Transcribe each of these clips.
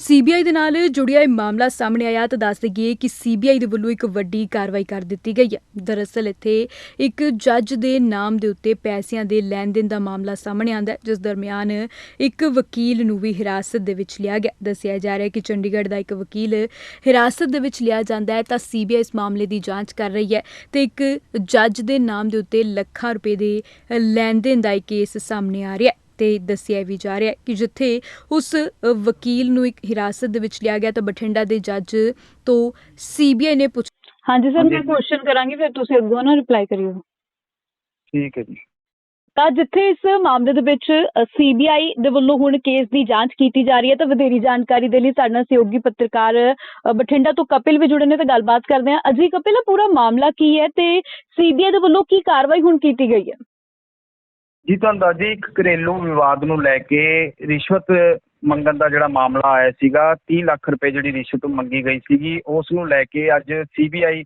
CBI ਦੇ ਨਾਲ ਜੁੜਿਆ ਇਹ ਮਾਮਲਾ ਸਾਹਮਣੇ ਆਇਆ ਤਾਂ ਦੱਸ ਦਈਏ ਕਿ ਸੀਬੀਆਈ ਦੇ ਵੱਲੋਂ ਇੱਕ ਵੱਡੀ ਕਾਰਵਾਈ ਕਰ ਦਿੱਤੀ ਗਈ ਹੈ। ਦਰਅਸਲ ਇੱਥੇ ਇੱਕ ਜੱਜ ਦੇ ਨਾਮ ਦੇ ਉੱਤੇ ਪੈਸਿਆਂ ਦੇ ਲੈਣ ਦੇਣ ਦਾ ਮਾਮਲਾ ਸਾਹਮਣੇ ਆਂਦਾ ਹੈ, ਜਿਸ ਦਰਮਿਆਨ ਇੱਕ ਵਕੀਲ ਨੂੰ ਵੀ ਹਿਰਾਸਤ ਦੇ ਵਿੱਚ ਲਿਆ ਗਿਆ। ਦੱਸਿਆ ਜਾ ਰਿਹਾ ਹੈ ਕਿ ਚੰਡੀਗੜ੍ਹ ਦਾ ਇੱਕ ਵਕੀਲ ਹਿਰਾਸਤ ਦੇ ਵਿੱਚ ਲਿਆ ਜਾਂਦਾ ਹੈ ਤਾਂ ਸੀਬੀਆਈ ਇਸ ਮਾਮਲੇ ਦੀ ਜਾਂਚ ਕਰ ਰਹੀ ਹੈ ਤੇ ਇੱਕ ਜੱਜ ਦੇ ਨਾਮ ਦੇ ਉੱਤੇ ਲੱਖਾਂ ਰੁਪਏ ਦੇ ਲੈਣ ਦੇਣ ਦਾ ਇਹ ਕੇਸ ਸਾਹਮਣੇ ਆ ਰਿਹਾ ਹੈ। ਤੇ ਦੱਸਿਆ ਵੀ ਜਾ ਰਿਹਾ ਹੈ ਕਿ ਜਿੱਥੇ ਉਸ ਵਕੀਲ ਨੂੰ ਇੱਕ ਹਿਰਾਸਤ ਦੇ ਵਿੱਚ ਲਿਆ ਗਿਆ ਤਾਂ ਬਠਿੰਡਾ ਦੇ ਜੱਜ ਤੋਂ ਸੀਬੀਆਈ ਨੇ ਪੁੱਛ ਹਾਂਜੀ ਸਰ। ਮੈਂ ਕੁਐਸਚਨ ਕਰਾਂਗੀ ਫਿਰ ਤੁਸੀਂ ਅੱਗੋਂ ਨਾ ਰਿਪਲਾਈ ਕਰਿਓ। ਠੀਕ ਹੈ ਜੀ। ਤਾਂ ਜਿੱਥੇ ਇਸ ਮਾਮਲੇ ਦੇ ਵਿੱਚ ਸੀਬੀਆਈ ਦੇ ਵੱਲੋਂ ਹੁਣ ਕੇਸ ਦੀ ਜਾਂਚ ਕੀਤੀ ਜਾ ਰਹੀ ਹੈ ਤਾਂ ਵਧੇਰੀ ਜਾਣਕਾਰੀ ਦੇ ਲਈ ਸਾਡੇ ਨਾਲ ਸਹਿਯੋਗੀ ਪੱਤਰਕਾਰ ਬਠਿੰਡਾ ਤੋਂ ਕਪਿਲ ਵੀ ਜੁੜੇ ਨੇ ਤਾਂ ਗੱਲਬਾਤ ਕਰਦੇ ਹਾਂ। ਅਜੀ ਕਪਿਲ ਇਹ ਪੂਰਾ ਮਾਮਲਾ ਕੀ ਹੈ ਤੇ ਸੀਬੀਆਈ ਦੇ ਵੱਲੋਂ ਕੀ ਕਾਰਵਾਈ ਹੁਣ ਕੀਤੀ ਗਈ ਹੈ? ਜੀ ਤੁਹਾਨੂੰ ਦੱਸ ਦਈਏ ਇੱਕ ਘਰੇਲੂ ਵਿਵਾਦ ਨੂੰ ਲੈ ਕੇ ਰਿਸ਼ਵਤ ਮੰਗਣ ਦਾ ਜਿਹੜਾ ਮਾਮਲਾ ਆਇਆ ਸੀਗਾ ਤੀਹ ਲੱਖ ਰੁਪਏ ਜਿਹੜੀ ਰਿਸ਼ਵਤ ਮੰਗੀ ਗਈ ਸੀਗੀ ਉਸ ਨੂੰ ਲੈ ਕੇ ਅੱਜ ਸੀ ਬੀ ਆਈ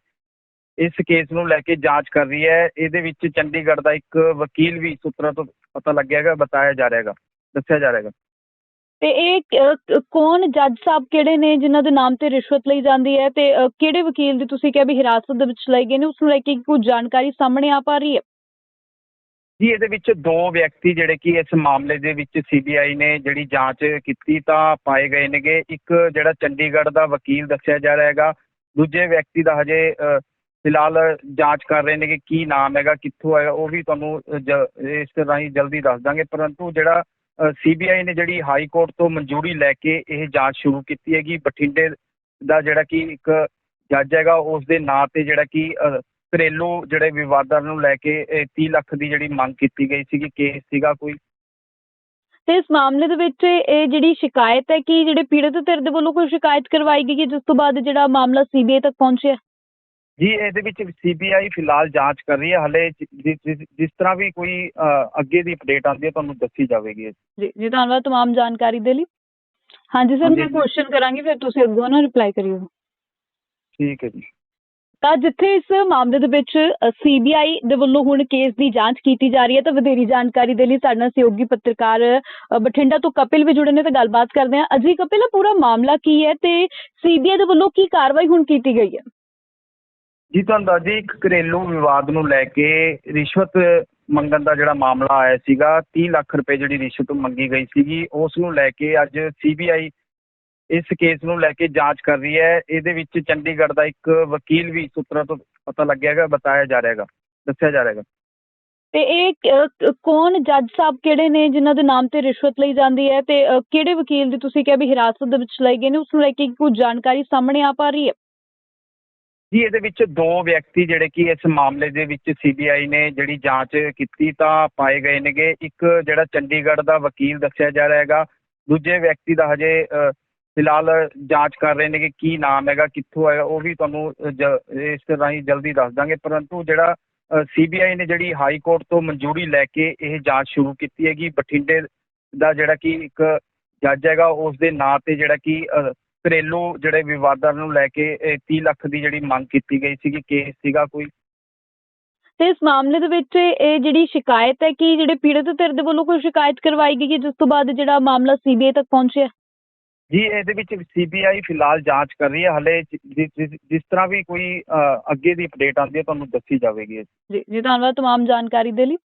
ਇਸ ਕੇਸ ਨੂੰ ਲੈ ਕੇ ਜਾਂਚ ਕਰ ਰਹੀ ਹੈ। ਇਹਦੇ ਵਿੱਚ ਚੰਡੀਗੜ੍ਹ ਦਾ ਇੱਕ ਵਕੀਲ ਵੀ ਸੂਤਰਾਂ ਤੋਂ ਪਤਾ ਲੱਗਿਆ ਹੈਗਾ ਬਤਾਇਆ ਜਾ ਰਿਹਾ ਹੈਗਾ ਦੱਸਿਆ ਜਾ ਰਿਹਾ ਹੈਗਾ। ਤੇ ਇਹ ਅ, ਕੌਣ ਜੱਜ ਸਾਹਿਬ ਕਿਹੜੇ ਨੇ ਜਿਨ੍ਹਾਂ ਦੇ ਨਾਮ ਤੇ ਰਿਸ਼ਵਤ ਲਈ ਜਾਂਦੀ ਹੈ ਤੇ ਅ, ਕਿਹੜੇ ਵਕੀਲ ਦੀ ਤੁਸੀਂ ਕਿਹਾ ਵੀ ਹਿਰਾਸਤ ਦੇ ਵਿੱਚ ਲਏ ਗਏ ਨੇ ਉਸ ਨੂੰ ਲੈ ਕੇ ਕੁਝ ਜਾਣਕਾਰੀ ਸਾਹਮਣੇ ਆ ਪਾ ਰਹੀ ਹੈ? ਜੀ, ਇਹਦੇ ਵਿੱਚ ਦੋ ਵਿਅਕਤੀ ਜਿਹੜੇ ਕਿ ਇਸ ਮਾਮਲੇ ਦੇ ਵਿੱਚ ਸੀਬੀਆਈ ਨੇ ਜਿਹੜੀ ਜਾਂਚ ਕੀਤੀ ਤਾਂ ਪਾਏ ਗਏ ਨੇਗੇ। ਇੱਕ ਜਿਹੜਾ ਚੰਡੀਗੜ੍ਹ ਦਾ ਵਕੀਲ ਦੱਸਿਆ ਜਾ ਰਿਹਾ ਹੈਗਾ, ਦੂਜੇ ਵਿਅਕਤੀ ਦਾ ਹਜੇ ਫਿਲਹਾਲ ਜਾਂਚ ਕਰ ਰਹੇ ਨੇ ਕਿ ਕੀ ਨਾਮ ਹੈਗਾ, ਕਿੱਥੋਂ ਆਇਆ, ਉਹ ਵੀ ਤੁਹਾਨੂੰ ਜ- ਇਸ ਰਾਹੀਂ ਜਲਦੀ ਦੱਸ ਦਾਂਗੇ। ਪਰੰਤੂ ਜਿਹੜਾ ਸੀਬੀਆਈ ਨੇ ਜਿਹੜੀ ਹਾਈ ਕੋਰਟ ਤੋਂ ਮਨਜ਼ੂਰੀ ਲੈ ਕੇ ਇਹ ਜਾਂਚ ਸ਼ੁਰੂ ਕੀਤੀ ਹੈਗੀ, ਬਠਿੰਡੇ ਦਾ ਜਿਹੜਾ ਕਿ ਇੱਕ ਜੱਜ ਹੈਗਾ, ਉਸ ਦੇ ਨਾਂ ਤੇ ਜਿਹੜਾ ਕਿ ਘਰੇਲੂ ਜਿਹੜੇ ਵਿਵਾਦਾਂ ਨੂੰ ਲੈ ਕੇ ਇਹ 30 ਲੱਖ ਦੀ ਜਿਹੜੀ ਮੰਗ ਕੀਤੀ ਗਈ ਸੀਗੀ ਕੇਸ ਸੀਗਾ ਕੋਈ ਤੇ ਇਸ ਮਾਮਲੇ ਦੇ ਵਿੱਚ ਇਹ ਜਿਹੜੀ ਸ਼ਿਕਾਇਤ ਹੈ ਕਿ ਜਿਹੜੇ ਪੀੜਤ ਧਿਰ ਦੇ ਵੱਲੋਂ ਕੋਈ ਸ਼ਿਕਾਇਤ ਕਰਵਾਈ ਗਈ ਹੈ ਜਿਸ ਤੋਂ ਬਾਅਦ ਜਿਹੜਾ ਮਾਮਲਾ ਸੀਬੀਆਈ ਤੱਕ ਪਹੁੰਚਿਆ ਜੀ ਇਹਦੇ ਵਿੱਚ ਸੀਬੀਆਈ ਫਿਲਹਾਲ ਜਾਂਚ ਕਰ ਰਹੀ ਹੈ ਹਲੇ ਜਿ- ਜਿ- ਜਿਸ ਜਿਸ ਤਰ੍ਹਾਂ ਵੀ ਕੋਈ ਅ, ਅੱਗੇ ਦੀ ਅਪਡੇਟ ਆਉਂਦੀ ਹੈ ਤੁਹਾਨੂੰ ਦੱਸੀ ਜਾਵੇਗੀ ਜੀ ਜੀ ਧੰਨਵਾਦ तमाम ਜਾਣਕਾਰੀ ਦੇ ਲਈ ਹਾਂਜੀ ਸਰ ਹਾਂਜੀ। ਮੈਂ ਕੁਐਸਚਨ ਕਰਾਂਗੀ ਫਿਰ ਤੁਸੀਂ ਅੱਗੋਂ ਨਾ ਰਿਪਲਾਈ ਕਰਿਓ ਠੀਕ ਹੈ ਜੀ ਤਾਂ ਜਿੱਥੇ ਇਸ ਮਾਮਲੇ ਦੇ ਵਿੱਚ ਸੀਬੀਆਈ ਦੇ ਵੱਲੋਂ ਹੁਣ ਕੇਸ ਦੀ ਜਾਂਚ ਕੀਤੀ ਜਾ ਰਹੀ ਹੈ ਤਾਂ ਵਧੇਰੀ ਜਾਣਕਾਰੀ ਦੇ ਲਈ ਸਾਡੇ ਨਾਲ ਸਹਿਯੋਗੀ ਪੱਤਰਕਾਰ ਬਠਿੰਡਾ ਤੋਂ ਕਪਿਲ ਵੀ ਜੁੜੇ ਨੇ ਤਾਂ ਗੱਲਬਾਤ ਕਰਦੇ ਹਾਂ। ਅਜੀ ਕਪਿਲ, ਇਹ ਪੂਰਾ ਮਾਮਲਾ ਕੀ ਹੈ ਤੇ ਸੀਬੀਆਈ ਦੇ ਵੱਲੋਂ ਕੀ ਕਾਰਵਾਈ ਹੁਣ ਕੀਤੀ ਗਈ ਹੈ? ਜੀ, ਤੁਹਾਨੂੰ ਦੱਸ ਦਈਏ, ਇੱਕ ਘਰੇਲੂ ਵਿਵਾਦ ਨੂੰ ਲੈ ਕੇ ਰਿਸ਼ਵਤ ਮੰਗਣ ਦਾ ਜਿਹੜਾ ਮਾਮਲਾ ਆਇਆ ਸੀਗਾ 30 ਲੱਖ ਰੁਪਏ ਜਿਹੜੀ ਰਿਸ਼ਵਤ ਮੰਗੀ ਗਈ ਸੀਗੀ, ਉਸ ਨੂੰ ਲੈ ਕੇ ਅੱਜ ਸੀਬੀਆਈ ਇਸ ਕੇਸ ਨੂੰ ਲੈ ਕੇ ਜਾਂਚ ਕਰ ਰਹੀ ਹੈ। ਇਹਦੇ ਵਿੱਚ ਚੰਡੀਗੜ੍ਹ ਦਾ ਇੱਕ ਵਕੀਲ ਵੀ ਸੂਤਰਾਂ ਤੋਂ ਪਤਾ ਲੱਗਿਆ ਹੈਗਾ ਬਤਾਇਆ ਜਾ ਰਿਹਾ ਹੈਗਾ ਦੱਸਿਆ ਜਾ ਰਿਹਾ ਹੈਗਾ। ਤੇ ਇਹ ਕੌਣ ਜੱਜ ਸਾਹਿਬ ਕਿਹੜੇ ਨੇ ਜਿਨ੍ਹਾਂ ਦੇ ਨਾਮ ਤੇ ਰਿਸ਼ਵਤ ਲਈ ਜਾਂਦੀ ਹੈ ਤੇ ਕਿਹੜੇ ਵਕੀਲ ਦੀ ਤੁਸੀਂ ਕਿਹਾ ਵੀ ਹਿਰਾਸਤ ਦੇ ਵਿੱਚ ਲਏ ਗਏ ਨੇ ਉਸ ਨੂੰ ਲੈ ਕੇ ਕੁਝ ਜਾਣਕਾਰੀ ਸਾਹਮਣੇ ਆ ਪਾ ਰਹੀ ਹੈ? ਜੀ ਇਹਦੇ ਵਿੱਚ ਦੋ ਵਿਅਕਤੀ ਜਿਹੜੇ ਕਿ ਇਸ ਮਾਮਲੇ ਦੇ ਵਿੱਚ ਸੀਬੀਆਈ ਨੇ ਜਿਹੜੀ ਜਾਂਚ ਕੀਤੀ ਤਾਂ ਪਾਏ ਗਏ ਨੇਗੇ। ਇੱਕ ਜਿਹੜਾ ਚੰਡੀਗੜ੍ਹ ਦਾ ਵਕੀਲ ਦੱਸਿਆ ਜਾ ਰਿਹਾ ਹੈਗਾ ਦੂਜੇ ਵਿਅਕਤੀ ਦਾ ਹਜੇ ਫਿਲਹਾਲ ਜਾਂਚ ਕਰ ਰਹੇ ਨੇ ਕਿ ਕੀ ਨਾਮ ਹੈਗਾ, ਕਿੱਥੋਂ ਆਇਆ ਉਹ ਵੀ ਤੁਹਾਨੂੰ ਇਸ ਰਾਹੀਂ ਜਲਦੀ ਦੱਸ ਦਾਂਗੇ। ਪਰੰਤੂ ਜਿਹੜਾ ਸੀਬੀਆਈ ਨੇ ਜਿਹੜੀ ਹਾਈ ਕੋਰਟ ਤੋਂ ਮਨਜ਼ੂਰੀ ਲੈ ਕੇ ਇਹ ਜਾਂਚ ਸ਼ੁਰੂ ਕੀਤੀ ਹੈਗੀ, ਬਠਿੰਡੇ ਦਾ ਜਿਹੜਾ ਕਿ ਇੱਕ ਜੱਜ ਹੈਗਾ, ਉਸ ਦੇ ਨਾਂ ਤੇ ਜਿਹੜਾ ਕਿ ਘਰੇਲੂ ਜਿਹੜੇ ਵਿਵਾਦਾਂ ਨੂੰ ਲੈ ਕੇ, ਇਹ 30 ਲੱਖ ਦੀ ਜਿਹੜੀ ਮੰਗ ਕੀਤੀ ਗਈ ਸੀਗੀ, ਕੇਸ ਸੀਗਾ ਕੋਈ। ਤੇ ਇਸ ਮਾਮਲੇ ਦੇ ਵਿੱਚ ਇਹ ਜਿਹੜੀ ਸ਼ਿਕਾਇਤ ਹੈ ਕਿ ਜਿਹੜੇ ਪੀੜਤ ਧਿਰ ਦੇ ਵੱਲੋਂ ਕੋਈ ਸ਼ਿਕਾਇਤ ਕਰਵਾਈ ਗਈ ਹੈ ਜਿਸ ਤੋਂ ਬਾਅਦ ਜਿਹੜਾ ਮਾਮਲਾ ਸੀਬੀਆਈ ਤੱਕ ਪਹੁੰਚਿਆ? ਜੀ ਇਹਦੇ ਵਿੱਚ ਸੀਬੀਆਈ ਫਿਲਹਾਲ ਜਾਂਚ ਕਰ ਰਹੀ ਹੈ ਹਲੇ ਜਿ- ਜਿ- ਜਿਸ ਜਿਸ ਤਰ੍ਹਾਂ ਵੀ ਕੋਈ ਅ, ਅੱਗੇ ਦੀ ਅਪਡੇਟ ਆਉਂਦੀ ਹੈ ਤੁਹਾਨੂੰ ਦੱਸੀ ਜਾਵੇਗੀ ਜੀ ਜੀ ਧੰਨਵਾਦ तमाम ਜਾਣਕਾਰੀ ਦੇ ਲਈ